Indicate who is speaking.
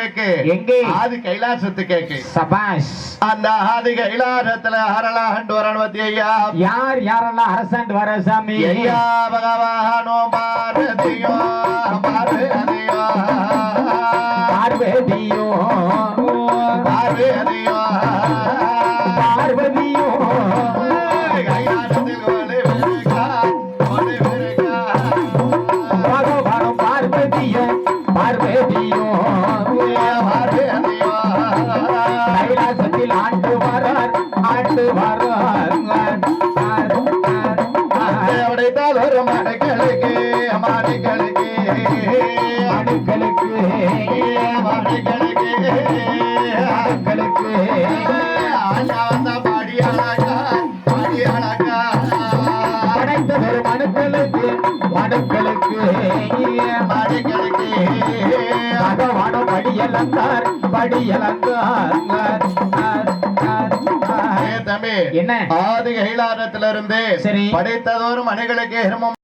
Speaker 1: எங்கே?
Speaker 2: ஆதி கைலாசத்து கேக்கு.
Speaker 1: சபாஷ்.
Speaker 2: அந்த ஆதி கைலாசத்துல ஹரலாண்டு வரணுவத்தி ஐயா.
Speaker 1: யார் யாரெல்லாம் அரசாண்டு வர சாமி?
Speaker 2: ஐயா பகவானோ பாரதியோ பாரதியோ
Speaker 1: பார்வதியோ.
Speaker 2: கைலாசத்தில்
Speaker 1: கைலாசத்தில் ஆண்டு வரார் ஆண்டு வரார்.
Speaker 2: உடைத்தால் ஒரு மடைகளுக்கு மடைகளுக்கு
Speaker 1: மனுக்களுக்கு
Speaker 2: மடைகளுக்கு
Speaker 1: மனுக்களுக்கு
Speaker 2: ஆண்டா வந்தா பாடி அழகா பாடி அழகா
Speaker 1: படைத்ததொரு மனுக்களுக்கு. மனுக்களுக்கு
Speaker 2: மடைகளுக்கு
Speaker 1: பகவானும் படியலந்தார் படியலந்தார்
Speaker 2: ஏ தம்பி
Speaker 1: என்ன
Speaker 2: ஆதி கைலாரத்திலிருந்து
Speaker 1: சரி.
Speaker 2: படைத்ததோறும் மணிகளுக்கு ஹெர்மம்